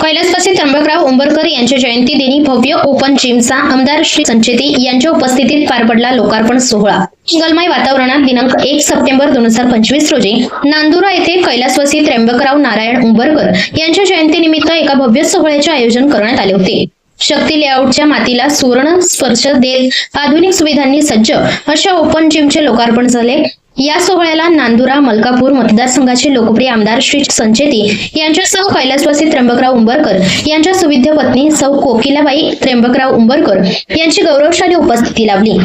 कैलासवासी त्र्यंबकराव उंबरकर यांच्या जयंती दिनी भव्य ओपन जिमचा आमदार श्री संचेती यांच्या उपस्थितीत पार पडला लोकार्पण सोहळा. गलमाई वातावरणात दिनांक एक सप्टेंबर दोन हजार पंचवीस रोजी नांदुरा येथे कैलासवासी त्र्यंबकराव नारायण उंबरकर यांच्या जयंतीनिमित्त एका भव्य सोहळ्याचे आयोजन करण्यात आले होते. शक्ती लेआउटच्या मातीला सुवर्ण स्पर्श देत आधुनिक सुविधांनी सज्ज अशा ओपन जिमचे लोकार्पण झाले. या सोहळ्याला नांदुरा मलकापूर मतदारसंघाचे लोकप्रिय आमदार श्री संचेती यांच्यासह कैलासवासी त्र्यंबकराव उंबरकर यांच्या सुविद्य पत्नी सौ कोकिलाबाई त्र्यंबकराव उंबरकर यांची गौरवशाली उपस्थिती लाभली.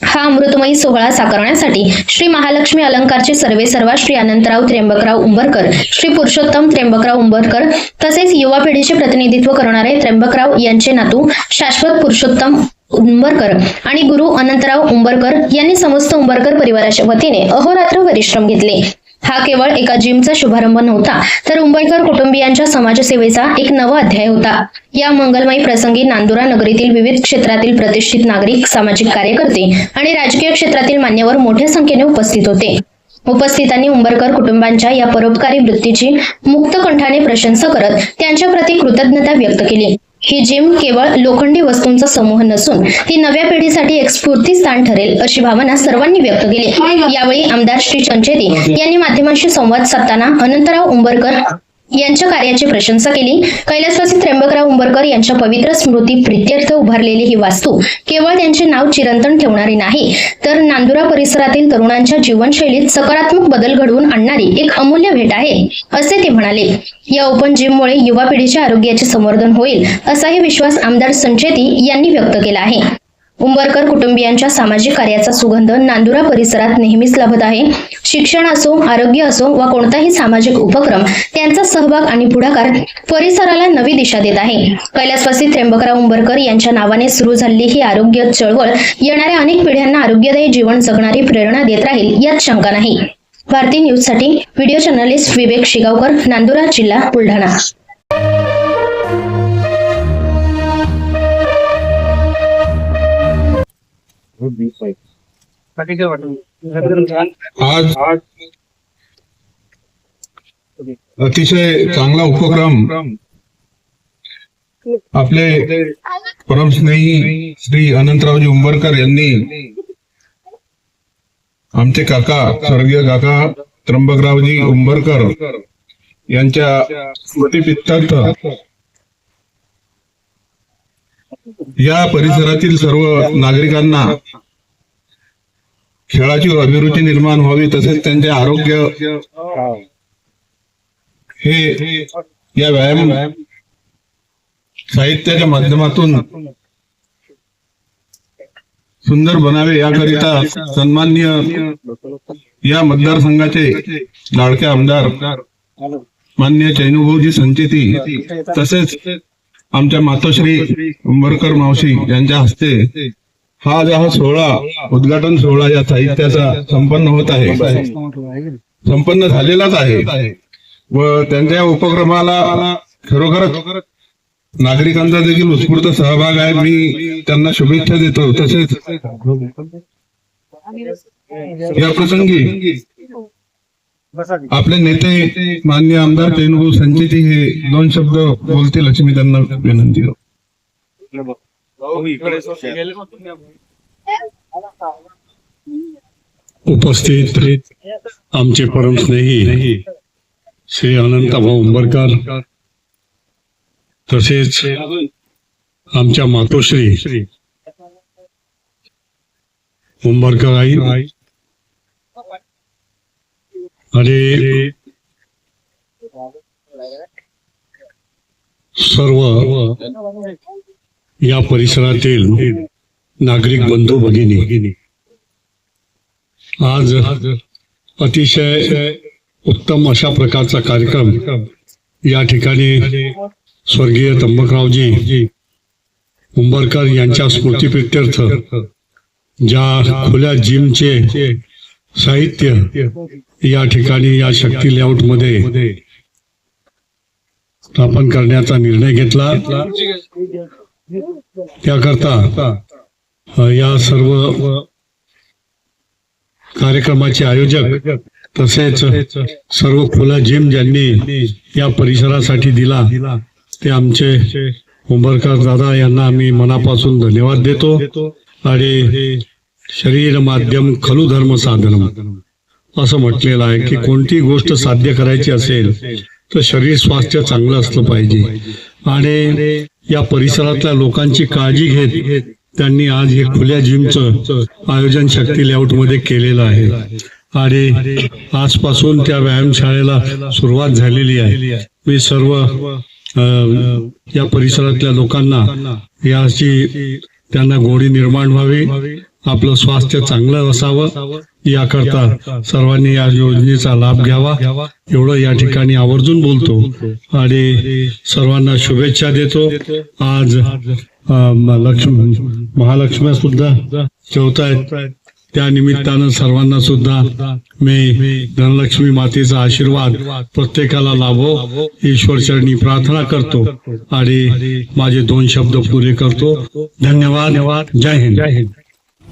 हा अमृतमयी सोहळा साकारण्यासाठी श्री महालक्ष्मी अलंकारचे सर्वे सर्वा श्री अनंतराव त्र्यंबकराव उंबरकर श्री पुरुषोत्तम त्र्यंबकराव उंबरकर तसेच युवा पिढीचे प्रतिनिधित्व करणारे त्र्यंबकराव यांचे नातू शाश्वत पुरुषोत्तम उंबरकर आणि गुरु अनंतराव उंबरकर यांनी समस्त उंबरकर परिवाराच्या वतीने अहोरात्र परिश्रम घेतले. हा केवळ एका जिमचा शुभारंभ नव्हता तर उंबरकर कुटुंबियांच्या समाजसेवेचा एक नवा अध्याय होता. या मंगलमयी प्रसंगी नांदुरा नगरीतील विविध क्षेत्रातील प्रतिष्ठित नागरिक सामाजिक कार्यकर्ते आणि राजकीय क्षेत्रातील मान्यवर मोठ्या संख्येने उपस्थित होते. उपस्थितांनी उंबरकर कुटुंबांच्या या परोपकारी वृत्तीची मुक्त कंठाने प्रशंसा करत त्यांच्या प्रती कृतज्ञता व्यक्त केली. ही जिम केवळ लोखंडी वस्तूंचा समूह नसून ती नव्या पिढीसाठी एक स्फूर्तीस्थान ठरेल अशी भावना सर्वांनी व्यक्त केली. यावेळी आमदार श्री संचेती यांनी माध्यमांशी संवाद साधताना अनंतराव उंबरकर यांच्या कार्याची प्रशंसा केली. कैलासवासी त्र्यंबकराव उंबरकर यांच्या पवित्र स्मृती प्रित्यर्थ उभारलेली ही वास्तू केवळ त्यांचे नाव चिरंतन ठेवणारी नाही तर नांदुरा परिसरातील तरुणांच्या जीवनशैलीत सकारात्मक बदल घडवून आणणारी एक अमूल्य भेट आहे असे ते म्हणाले. या ओपन जिममुळे युवा पिढीच्या आरोग्याचे संवर्धन होईल असाही विश्वास आमदार संचेती यांनी व्यक्त केला आहे. उंबरकर कुटुंबियांच्या सामाजिक कार्याचा सुगंध नांदुरा परिसरात नेहमीच लाभत आहे. शिक्षण असो आरोग्य असो वा कोणताही सामाजिक उपक्रम त्यांचा सहभाग आणि पुढाकार परिसराला नवी दिशा देत आहे. कैलासवासी त्र्यंबकराव उंबरकर यांच्या नावाने सुरू झालेली ही आरोग्य चळवळ येणाऱ्या अनेक पिढ्यांना आरोग्यदायी जीवन जगणारी प्रेरणा देत राहील यात शंका नाही. भारती न्यूजसाठी व्हिडिओ जर्नलिस्ट विवेक शिगावकर नांदुरा जिल्हा बुलढाणा. आज अतिशय चांगला उपक्रम. आपले परमस्नेही श्री अनंतरावजी उंबरकर यांनी आमचे काका स्वर्गीय काका त्र्यंबकरावजी उंबरकर यांच्या स्मृतीपित्तार्थ या परिसरातील सर्व नागरिकांना खेळाची अभिरुची निर्माण व्हावी तसेच त्यांचे आरोग्य हे या व्यायाम साहित्याच्या माध्यमातून सुंदर बनावे याकरिता सन्माननीय या मतदारसंघाचे लाडके आमदार मान्य चैनुभाऊजी संचेती तसेच आमच्या मातोश्री उंबरकर मावशी यांच्या हस्ते हा जो हा सोहळा उद्घाटन सोहळा या साहित्याचा संपन्न होत आहे. संपन्न झालेलाच आहे. व त्यांच्या उपक्रमाला खरोखरच नागरिकांचा देखील उत्स्फूर्त सहभाग आहे. मी त्यांना शुभेच्छा देतो. तसेच या प्रसंगी आपले नेते मान्य आमदार तेनुभाऊ संचेती हे दोन शब्द बोलतील अशी मी त्यांना विनंती करतो. उपस्थित आमचे परमस्नेही श्री अनंतभाऊ उंबरकर तसेच आमच्या मातोश्री उंबरकर आई आणि सर्व या परिसरातील नागरिक बंधू भगिनी आज अतिशय उत्तम अशा प्रकारचा कार्यक्रम या ठिकाणी स्वर्गीय त्र्यंबकरावजी उंबरकर यांच्या स्मृतीप्रित्यर्थ ज्या खुल्या जिमचे साहित्य या ठिकाणी या शक्ती लेआउटमध्ये स्थापन करण्याचा निर्णय घेतला. त्याकरता या सर्व कार्यक्रमाचे आयोजक तसेच सर्व खुला जिम ज्यांनी या परिसरासाठी दिला ते आमचे उंबरकर दादा यांना आम्ही मनापासून धन्यवाद देतो. आणि शरीर माध्यम खलु धर्म साधनम असं म्हटलेलं आहे की कोणती गोष्ट साध्य करायची असेल तर शरीर स्वास्थ्य चांगलं असलं पाहिजे. आणि या परिसरातल्या लोकांची काळजी घेत त्यांनी आज हे खुल्या जिमचं आयोजन शक्ती लेआउटमध्ये केलेलं आहे. आणि आजपासून त्या व्यायामशाळेला सुरुवात झालेली आहे. मी सर्व या परिसरातल्या लोकांना याची त्यांना गोडी निर्माण व्हावी आपलं स्वास्थ्य चांगलं असावं. याकरता सर्वांनी या योजनेचा लाभ घ्यावा. एवढं या ठिकाणी आवर्जून बोलतो. आणि सर्वांना शुभेच्छा देतो. आज लक्ष्मी महालक्ष्म्या सुद्धा ठेवतायत त्या निमित्तानं सर्वांना सुद्धा मी धनलक्ष्मी मातेचा आशीर्वाद प्रत्येकाला लाभो. ईश्वर चरणी प्रार्थना करतो. आणि माझे दोन शब्द पुरे करतो. धन्यवाद. जय हिंद. जय हिंद.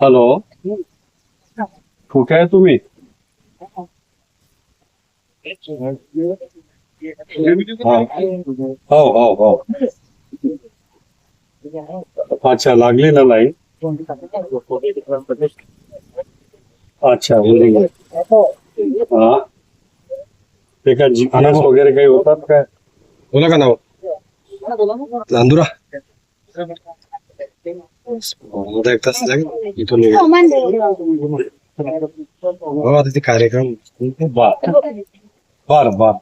हॅलो कुठे आहे तुम्ही हा. हो हो अच्छा लागली ना लाईन अच्छा हा ते काय वगैरे काही होतात काय बोला का नावमध्ये एक तास लागेल इथून निघाल हो आता ते कार्यक्रम बर बर. बर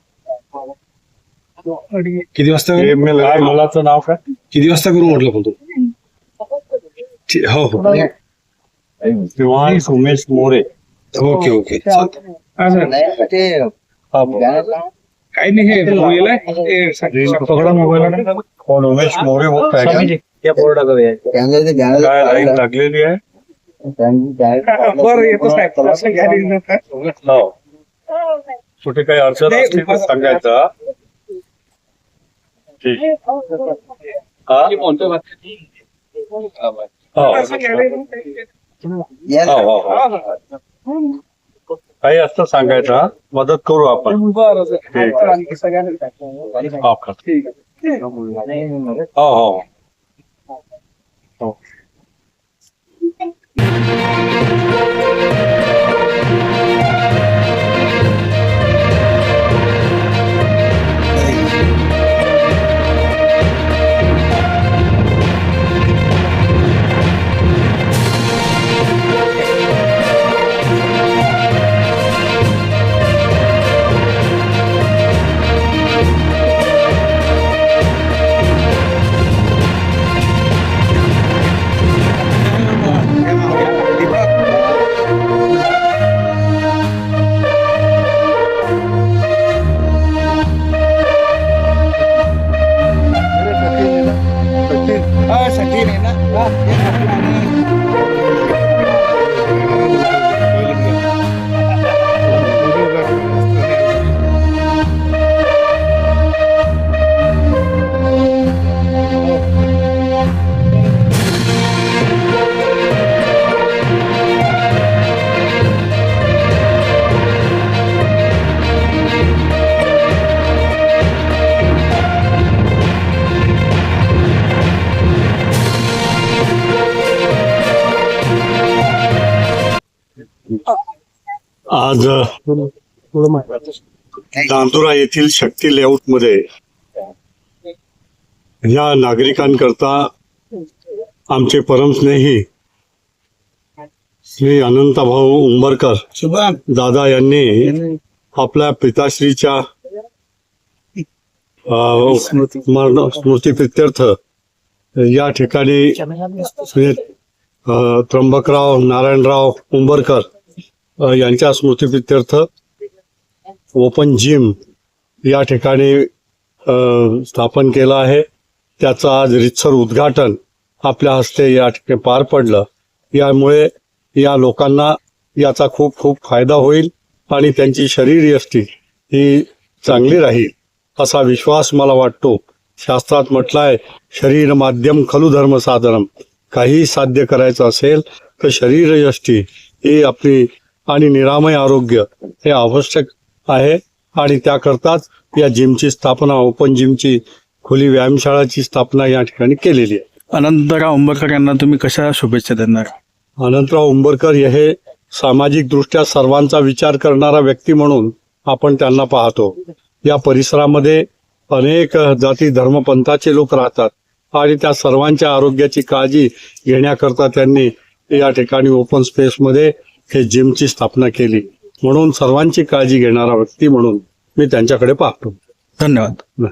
किती वाजता हे करू? काय मुलाचं नाव काय? किती वाजता करू म्हटलं पण तू? ठी- हो हो. शिवांश उमेश मोरे. Okay okay. चालतंय. हा, बोल. पकडा मोबाईल कोण उमेश मोरे बोलताय का काय लाईन लागलेली आहे? हो कुठे काही अडचण असली तर सांगायचं ठीक. हा? हो. हो, हो, हो. काही असतं सांगायचं हा? मदत करू आपण. ठीक. आहे. हो का? हो हो हो आज नांदुरा येथील शक्ती लेआउटमध्ये या नागरिकांकरता आमचे परमस्नेही श्री अनंतभाऊ उंबरकर दादा यांनी आपल्या पिताश्रीच्या स्मृतीप्रित्यर्थ या ठिकाणी त्र्यंबकराव नारायणराव उंबरकर यांच्या स्मृतीप्रित्यर्थ ओपन जिम या ठिकाणी स्थापन केलं आहे. त्याचं आज रितसर उद्घाटन आपल्या हस्ते या ठिकाणी पार पडलं. यामुळे या लोकांना याचा खूप खूप फायदा होईल आणि त्यांची शरीर यष्टी ही चांगली राहील असा विश्वास मला वाटतो. शास्त्रात म्हटलं आहे शरीर माध्यम खलु धर्म साधनम. काही साध्य करायचं असेल तर शरीर यष्टी ही आपली आणि निरामय आरोग्य हे आवश्यक आहे. आणि त्याकरताच या जिमची स्थापना ओपन जिमची खुली व्यायामशाळाची स्थापना या ठिकाणी केलेली आहे. अनंतराव उंबरकर यांना तुम्ही कशा शुभेच्छा देणार? अनंतराव उंबरकर हे सामाजिक दृष्ट्या सर्वांचा विचार करणारा व्यक्ती म्हणून आपण त्यांना पाहतो. या परिसरामध्ये अनेक जाती धर्मपंथाचे लोक राहतात आणि त्या सर्वांच्या आरोग्याची काळजी घेण्याकरता त्यांनी या ठिकाणी ओपन स्पेसमध्ये हे जिमची स्थापना केली म्हणून सर्वांची काळजी घेणारा व्यक्ती म्हणून मी त्यांच्याकडे पाहतो. धन्यवाद.